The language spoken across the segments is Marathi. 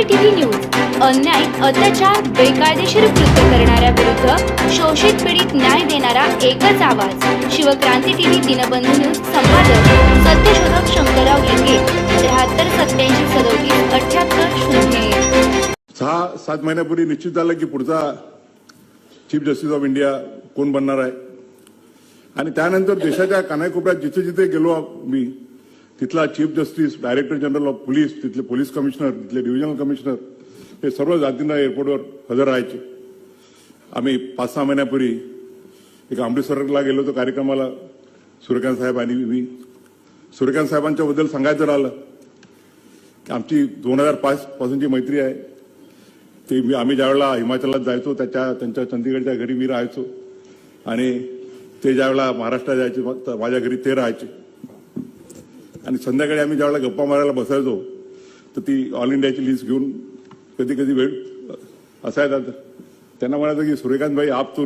क्रांती टीव्ही न्यूज. अन्याय अत्याचार बेकायदेशीर कृत्य करणाऱ्या विरुद्ध शोषित पीडित न्याय देणारा एकच आवाज. शिवक्रांती टीव्ही दिनबंधू न्यूज संपादक सत्यशोधक शंकरराव लिंगे त्र्याहत्तर सत्याऐंशी सदोतीस अठ्याहत्तर शून्य सहा सात महिन्यापूर्वी निश्चित झालं की पुढचा चीफ जस्टिस ऑफ इंडिया कोण बनणार आहे? आणि त्यानंतर देशाच्या कानाकोपऱ्यात जिथे जिथे गेलो मी तिथला chief justice director general of police तिथले पोलीस कमिशनर तिथले डिव्हिजनल कमिशनर हे सर्व जातींना एअरपोर्टवर हजर राहायचे. आम्ही पाच सहा महिन्यापूर्वी एक अमृतसरला गेलो होतो कार्यक्रमाला सूर्यकांत साहेब आणि मी. सूर्यकांत साहेबांच्याबद्दल सांगायचं राहिलं की आमची दोन हजार पाच पासूनची मैत्री आहे. ते मी आम्ही ज्यावेळेला हिमाचलात जायचो त्याच्या त्यांच्या चंदीगडच्या घरी मी राहायचो. आणि ते ज्यावेळेला महाराष्ट्रात जायचे तर माझ्या घरी ते राहायचे. आणि संध्याकाळी आम्ही ज्यावेळेला गप्पा मारायला बसायचो तर ती ऑल इंडियाची लिस्ट घेऊन कधी कधी वेळ असायचा त्यांना म्हणायचं की सूर्यकांत भाई आप तो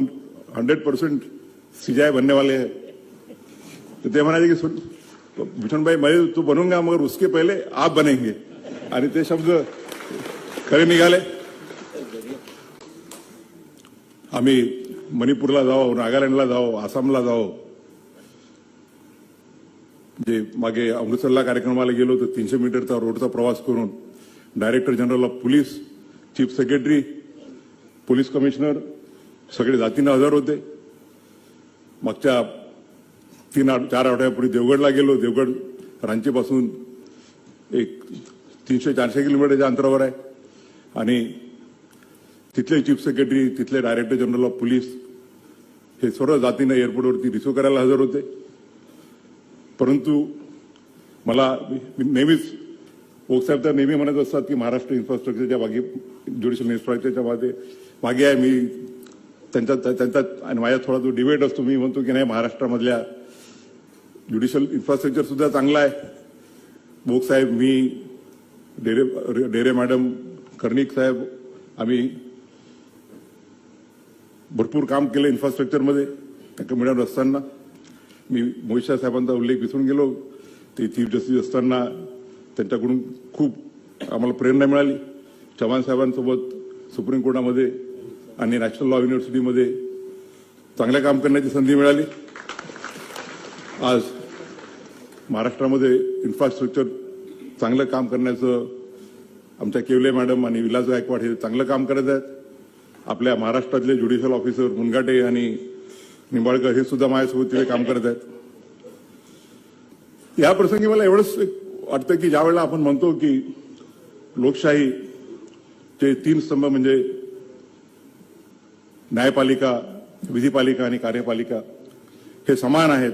हंड्रेड पर्सेंट सीजाय बनने वाले तर ते म्हणायचे की सुर- भूषण भाई मैं तू बनूंगा मगर उसके पहिले आप बनेंगे. आणि ते शब्द खरे निघाले. आम्ही मणिपूरला जाओ नागालँडला जाओ आसामला जाओ जे मागे अमृतसरला कार्यक्रमाला गेलो तर तीनशे मीटरचा रोडचा प्रवास करून director general of police chief secretary police commissioner सगळे जातीनं हजर होते. मागच्या तीन आठ- चार आठवड्यापूर्वी देवगडला गेलो. देवगड रांचीपासून एक तीनशे चारशे किलोमीटरच्या अंतरावर आहे. आणि तिथले चीफ सेक्रेटरी तिथले डायरेक्टर जनरल ऑफ पोलीस हे सर्व जातीनं एअरपोर्टवरती रिसिव्ह करायला हजर होते. परंतु मला मी नेहमीच ओकसाहेब तर नेहमी म्हणत असतात की महाराष्ट्र इन्फ्रास्ट्रक्चरच्या मागे ज्युडिशियल इन्फ्रास्ट्रक्चरच्या मागे मागे आहे. मी त्यांच्या त्यांचा आणि माझ्या थोडा जो डिबेट असतो मी म्हणतो की नाही महाराष्ट्रामधल्या ज्युडिशियल इन्फ्रास्ट्रक्चर सुद्धा चांगलं आहे. बोकसाहेब मी डेरे डेरे मॅडम कर्णिक साहेब आम्ही भरपूर काम केलं इन्फ्रास्ट्रक्चरमध्ये मिळालं असताना मी मोहिशा साहेबांचा उल्लेख विसरून गेलो. ते चीफ जस्टिस असताना त्यांच्याकडून खूप आम्हाला प्रेरणा मिळाली. चव्हाण साहेबांसोबत सुप्रीम कोर्टामध्ये आणि नॅशनल लॉ युनिव्हर्सिटीमध्ये चांगलं काम करण्याची संधी मिळाली. आज महाराष्ट्रामध्ये इन्फ्रास्ट्रक्चर चांगलं काम करण्याचं आमच्या केवले मॅडम आणि विलास गायकवाड हे चांगलं काम करत आहेत. आपल्या महाराष्ट्रातले ज्युडिशियल ऑफिसर मुनगाटे आणि निंबाळकर हे सुद्धा माझ्यासोबत तिथे काम करत आहेत. या प्रसंगी मला एवढंच वाटतं की ज्यावेळेला आपण म्हणतो की लोकशाहीचे तीन स्तंभ म्हणजे न्यायपालिका विधीपालिका आणि कार्यपालिका हे समान आहेत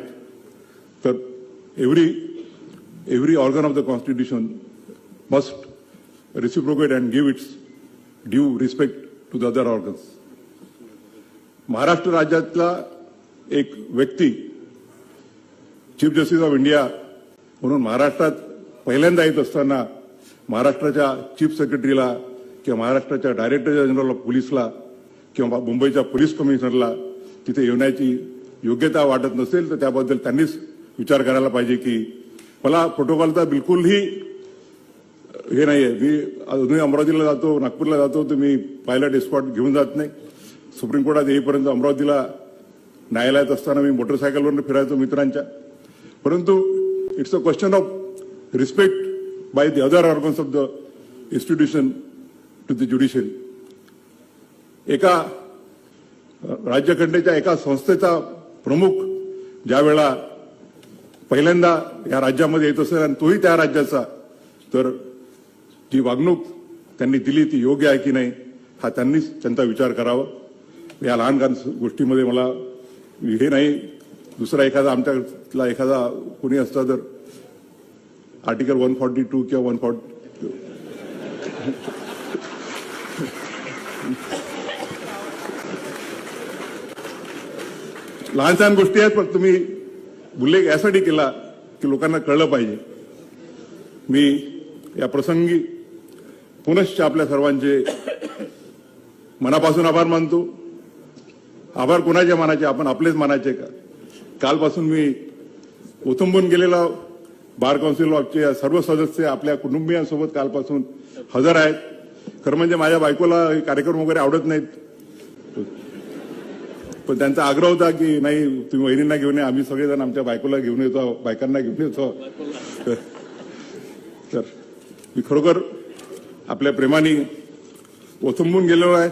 तर every every organ of the constitution must reciprocate and give its due respect to the other organs Maharashtra राज्यातला एक व्यक्ती चीफ जस्टिस ऑफ इंडिया म्हणून महाराष्ट्रात पहिल्यांदा येत असताना महाराष्ट्राच्या चीफ सेक्रेटरीला किंवा महाराष्ट्राच्या डायरेक्टर जनरल ऑफ पोलीसला किंवा मुंबईच्या पोलीस कमिशनरला तिथे येण्याची योग्यता वाटत नसेल तर त्याबद्दल त्यांनीच विचार करायला पाहिजे की मला प्रोटोकॉलचा बिलकुलही हे नाही आहे मी अजूनही अमरावतीला जातो नागपूरला जातो तर मी पायलट एस्कॉट घेऊन जात नाही. सुप्रीम कोर्टात येईपर्यंत अमरावतीला न्यायालयात असताना मी मोटरसायकलवरून फिरायचो मित्रांच्या. परंतु it's a question of respect by the other organs of the institution to the judiciary एका राज्यघटनेच्या एका संस्थेचा प्रमुख ज्या वेळा पहिल्यांदा या राज्यामध्ये येत असेल आणि तोही त्या राज्याचा तर जी वागणूक त्यांनी दिली ती योग्य आहे की नाही हा त्यांनीच त्यांचा विचार करावा. या लहान गोष्टीमध्ये मला हे नाही दुसरा एखादा आमच्यातला एखादा कोणी असता तर आर्टिकल वन फॉर्टी टू किंवा वन फॉर्टी लहान सहान गोष्टी आहेत पण तुम्ही उल्लेख यासाठी केला की लोकांना कळलं पाहिजे. मी या प्रसंगी पुनश्च आपल्या सर्वांचे मनापासून आभार मानतो. आभार कोणाच्या मानाचे? आपण आपलेच मानायचे का? कालपासून मी उथंबून गेलेला बार काउन्सिल ऑफचे सर्व सदस्य आपल्या कुटुंबियांसोबत कालपासून हजर आहेत. खरं म्हणजे माझ्या बायकोला हे कार्यक्रम वगैरे आवडत नाहीत. पण त्यांचा आग्रह होता की नाही तुम्ही वहिनींना घेऊन या. आम्ही सगळेजण आमच्या बायकोला घेऊन येतो बायकांना घेऊन येतो तर मी खरोखर आपल्या प्रेमाने ओथंबून गेलेलो आहे.